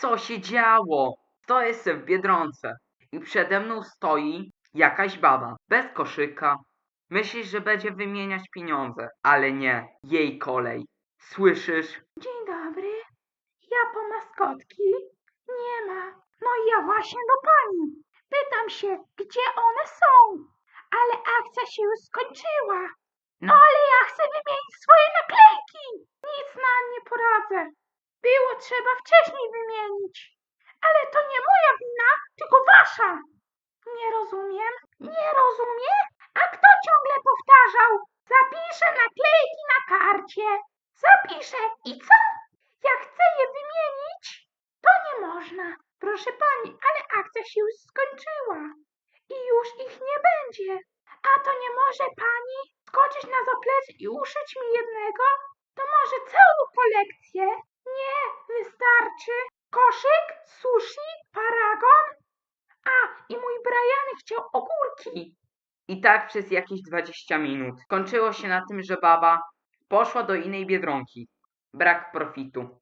Co się działo? Stoję se w Biedronce i przede mną stoi jakaś baba, bez koszyka. Myślisz, że będzie wymieniać pieniądze, ale nie, jej kolej. Słyszysz? Dzień dobry. Ja po maskotki? Nie ma. No i ja właśnie do pani. Pytam się, gdzie one są? Ale akcja się już skończyła. No ale ja chcę wymienić swoje naklejki. Nic na nie poradzę. Było trzeba wcześniej wymienić. Ale to nie moja wina, tylko wasza. Nie rozumiem. Nie rozumie? A kto ciągle powtarzał? Zapiszę naklejki na karcie. Zapiszę. I co? Jak chcę je wymienić, to nie można. Proszę pani, ale akcja się już skończyła. I już ich nie będzie. A to nie może pani skoczyć na zaplecze i uszyć mi jednego? To może całą kolekcję? Nie, wystarczy. Koszyk, sushi, paragon. A, i mój Brian chciał ogórki. I tak przez jakieś 20 minut. Kończyło się na tym, że baba poszła do innej biedronki. Brak profitu.